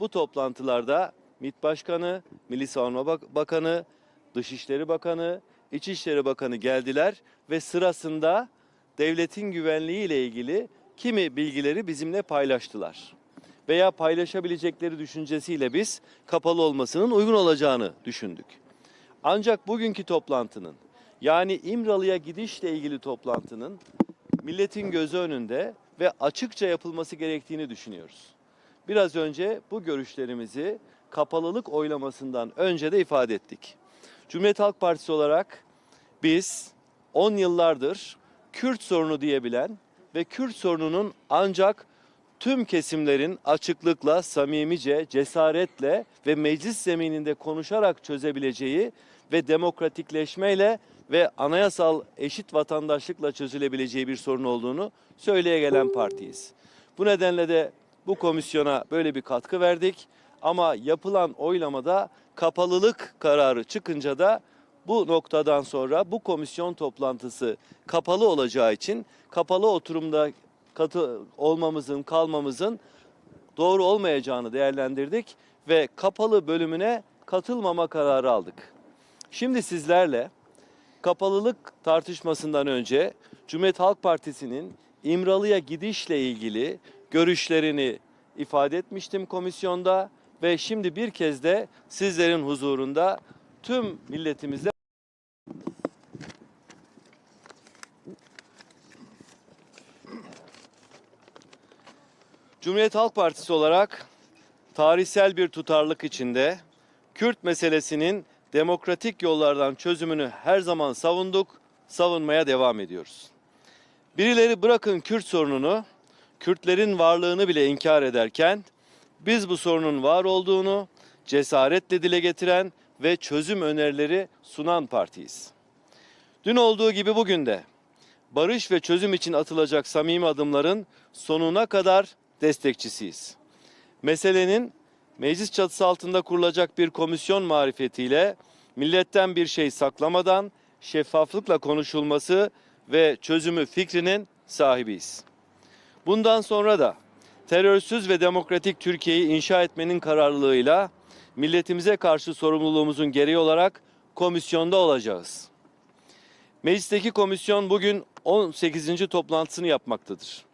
Bu toplantılarda MİT Başkanı, Milli Savunma Bak- Bakanı, Dışişleri Bakanı, İçişleri Bakanı geldiler ve sırasında devletin güvenliği ile ilgili kimi bilgileri bizimle paylaştılar. Veya paylaşabilecekleri düşüncesiyle biz kapalı olmasının uygun olacağını düşündük. Ancak bugünkü toplantının yani İmralı'ya gidişle ilgili toplantının milletin gözü önünde ve açıkça yapılması gerektiğini düşünüyoruz. Biraz önce bu görüşlerimizi kapalılık oylamasından önce de ifade ettik. Cumhuriyet Halk Partisi olarak biz 10 yıllardır Kürt sorunu diyebilen ve Kürt sorununun ancak tüm kesimlerin açıklıkla, samimice, cesaretle ve meclis zemininde konuşarak çözebileceği ve demokratikleşmeyle ve anayasal eşit vatandaşlıkla çözülebileceği bir sorun olduğunu söyleye gelen partiyiz. Bu nedenle de bu komisyona böyle bir katkı verdik ama yapılan oylamada kapalılık kararı çıkınca da bu noktadan sonra bu komisyon toplantısı kapalı olacağı için kapalı oturumda katı olmamızın kalmamızın doğru olmayacağını değerlendirdik ve kapalı bölümüne katılmama kararı aldık. Şimdi sizlerle kapalılık tartışmasından önce Cumhuriyet Halk Partisi'nin İmralı'ya gidişle ilgili görüşlerini ifade etmiştim komisyonda ve şimdi bir kez de sizlerin huzurunda tüm milletimizle Cumhuriyet Halk Partisi olarak tarihsel bir tutarlılık içinde Kürt meselesinin demokratik yollardan çözümünü her zaman savunduk, savunmaya devam ediyoruz. Birileri bırakın Kürt sorununu, Kürtlerin varlığını bile inkar ederken biz bu sorunun var olduğunu cesaretle dile getiren ve çözüm önerileri sunan partiyiz. Dün olduğu gibi bugün de barış ve çözüm için atılacak samimi adımların sonuna kadar destekçisiyiz. Meselenin meclis çatısı altında kurulacak bir komisyon marifetiyle milletten bir şey saklamadan şeffaflıkla konuşulması ve çözümü fikrinin sahibiyiz. Bundan sonra da terörsüz ve demokratik Türkiye'yi inşa etmenin kararlılığıyla milletimize karşı sorumluluğumuzun gereği olarak komisyonda olacağız. Meclisteki komisyon bugün 18. toplantısını yapmaktadır.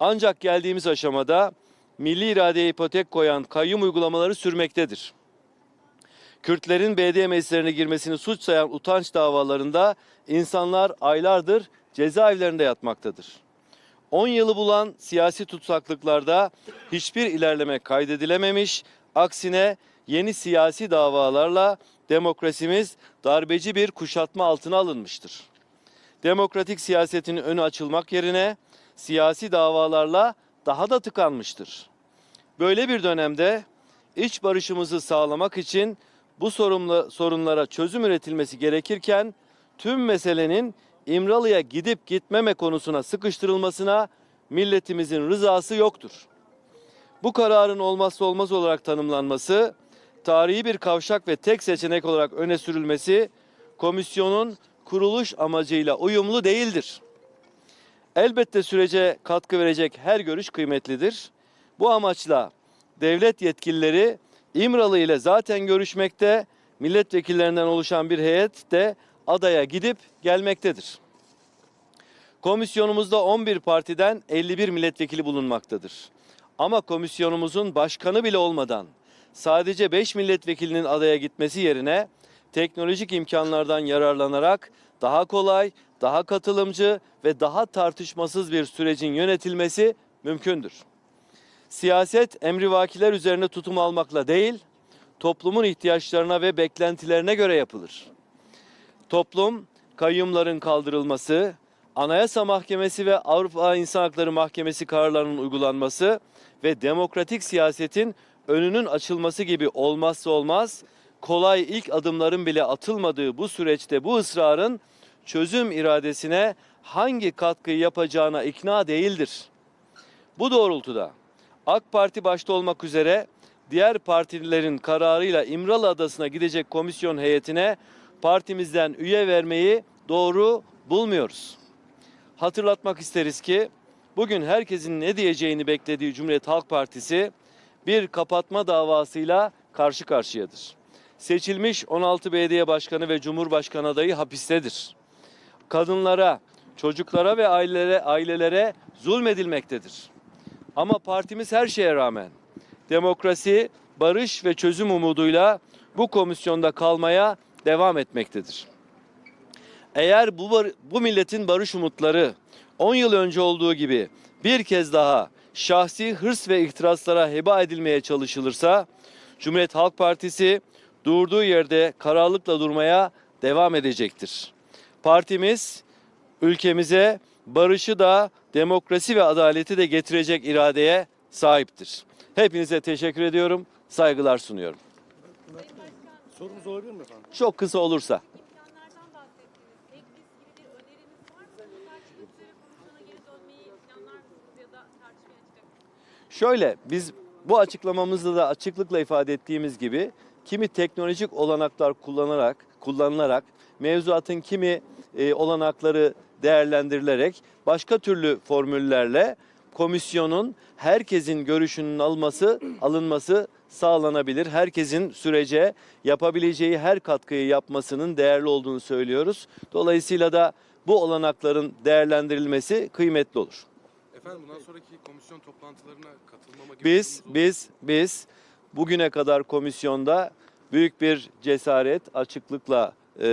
Ancak geldiğimiz aşamada milli iradeye ipotek koyan kayyum uygulamaları sürmektedir. Kürtlerin BD meclislerine girmesini suç sayan utanç davalarında insanlar aylardır cezaevlerinde yatmaktadır. 10 yılı bulan siyasi tutsaklıklarda hiçbir ilerleme kaydedilememiş, aksine yeni siyasi davalarla demokrasimiz darbeci bir kuşatma altına alınmıştır. Demokratik siyasetin önü açılmak yerine siyasi davalarla daha da tıkanmıştır. Böyle bir dönemde iç barışımızı sağlamak için bu sorunla, sorunlara çözüm üretilmesi gerekirken tüm meselenin İmralı'ya gidip gitmeme konusuna sıkıştırılmasına milletimizin rızası yoktur. Bu kararın olmazsa olmaz olarak tanımlanması, tarihi bir kavşak ve tek seçenek olarak öne sürülmesi komisyonun kuruluş amacıyla uyumlu değildir. Elbette sürece katkı verecek her görüş kıymetlidir. Bu amaçla devlet yetkilileri İmralı ile zaten görüşmekte, milletvekillerinden oluşan bir heyet de adaya gidip gelmektedir. Komisyonumuzda 11 partiden 51 milletvekili bulunmaktadır. Ama komisyonumuzun başkanı bile olmadan sadece 5 milletvekilinin adaya gitmesi yerine teknolojik imkanlardan yararlanarak daha kolay, daha katılımcı ve daha tartışmasız bir sürecin yönetilmesi mümkündür. Siyaset emrivakiler üzerine tutum almakla değil, toplumun ihtiyaçlarına ve beklentilerine göre yapılır. Toplum kayyumların kaldırılması, Anayasa Mahkemesi ve Avrupa İnsan Hakları Mahkemesi kararlarının uygulanması ve demokratik siyasetin önünün açılması gibi olmazsa olmaz kolay ilk adımların bile atılmadığı bu süreçte bu ısrarın çözüm iradesine hangi katkıyı yapacağına ikna değildir. Bu doğrultuda AK Parti başta olmak üzere diğer partilerin kararıyla İmralı Adası'na gidecek komisyon heyetine partimizden üye vermeyi doğru bulmuyoruz. Hatırlatmak isteriz ki bugün herkesin ne diyeceğini beklediği Cumhuriyet Halk Partisi bir kapatma davasıyla karşı karşıyadır. Seçilmiş 16 belediye başkanı ve cumhurbaşkanı adayı hapistedir. Kadınlara, çocuklara ve ailelere, ailelere zulmedilmektedir. Ama partimiz her şeye rağmen demokrasi, barış ve çözüm umuduyla bu komisyonda kalmaya devam etmektedir. Eğer bu, bu milletin barış umutları 10 yıl önce olduğu gibi bir kez daha şahsi hırs ve ihtiraslara heba edilmeye çalışılırsa Cumhuriyet Halk Partisi durduğu yerde kararlılıkla durmaya devam edecektir. Partimiz ülkemize barışı da demokrasi ve adaleti de getirecek iradeye sahiptir. Hepinize teşekkür ediyorum. Saygılar sunuyorum. Sorumuz olabilir mi efendim? Çok kısa olursa. İmkanlardan bahsettiniz. Ek biz gibi bir öneriniz var mı? Bu tartışmak üzere komisyona geri dönmeyi planlar mısınız ya da tartışmaya açacak mısınız? Şöyle biz bu açıklamamızda da açıklıkla ifade ettiğimiz gibi kimi teknolojik olanaklar kullanarak kullanılarak mevzuatın kimi e, olanakları değerlendirilerek başka türlü formüllerle komisyonun herkesin görüşünün alması alınması sağlanabilir. Herkesin sürece yapabileceği her katkıyı yapmasının değerli olduğunu söylüyoruz. Dolayısıyla da bu olanakların değerlendirilmesi kıymetli olur. Efendim bundan sonraki komisyon toplantılarına katılmama gibi Biz biz biz bugüne kadar komisyonda büyük bir cesaret, açıklıkla e,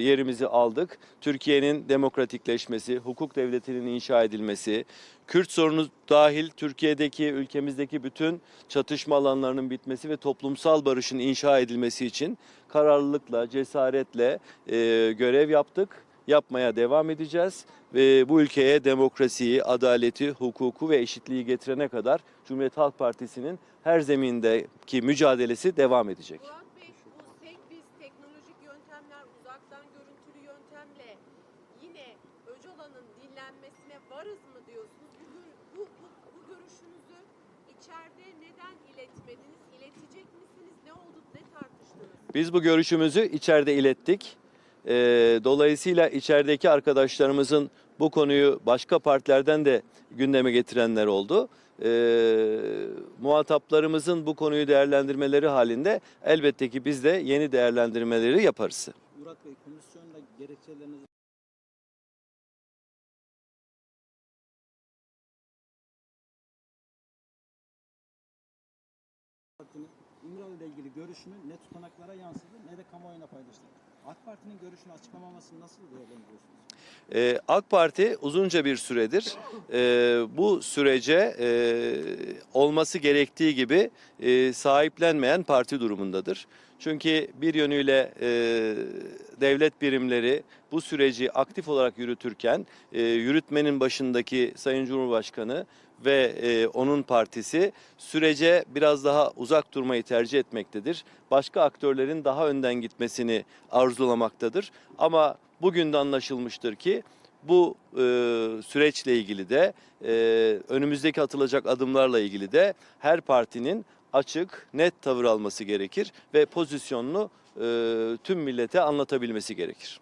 yerimizi aldık. Türkiye'nin demokratikleşmesi, hukuk devletinin inşa edilmesi, Kürt sorunu dahil Türkiye'deki, ülkemizdeki bütün çatışma alanlarının bitmesi ve toplumsal barışın inşa edilmesi için kararlılıkla, cesaretle e, görev yaptık. Yapmaya devam edeceğiz ve bu ülkeye demokrasiyi, adaleti, hukuku ve eşitliği getirene kadar Cumhuriyet Halk Partisi'nin her zemindeki mücadelesi devam edecek. Murat Bey bu tek biz teknolojik yöntemler uzaktan görüntülü yöntemle yine Öcalan'ın varız mı diyorsunuz? Bu, bu, bu, bu görüşünüzü içeride neden iletmediniz? İletecek misiniz? Ne oldu? Ne tartıştınız? Biz bu görüşümüzü içeride ilettik. Ee, dolayısıyla içerideki arkadaşlarımızın bu konuyu başka partilerden de gündeme getirenler oldu. Ee, muhataplarımızın bu konuyu değerlendirmeleri halinde elbette ki biz de yeni değerlendirmeleri yaparız. Murat Bey komisyonda gerekçelerinizi İle ilgili görüşünü ne tutanaklara yansıdı ne de kamuoyuna paylaştı. AK Parti'nin görüşünü açıklamamasını nasıl değerlendiriyorsunuz? Ee, AK Parti uzunca bir süredir e, bu sürece e, olması gerektiği gibi e, sahiplenmeyen parti durumundadır. Çünkü bir yönüyle e, devlet birimleri bu süreci aktif olarak yürütürken e, yürütmenin başındaki Sayın Cumhurbaşkanı ve e, onun partisi sürece biraz daha uzak durmayı tercih etmektedir. Başka aktörlerin daha önden gitmesini arzulamaktadır. Ama bugün de anlaşılmıştır ki bu e, süreçle ilgili de e, önümüzdeki atılacak adımlarla ilgili de her partinin açık, net tavır alması gerekir ve pozisyonunu e, tüm millete anlatabilmesi gerekir.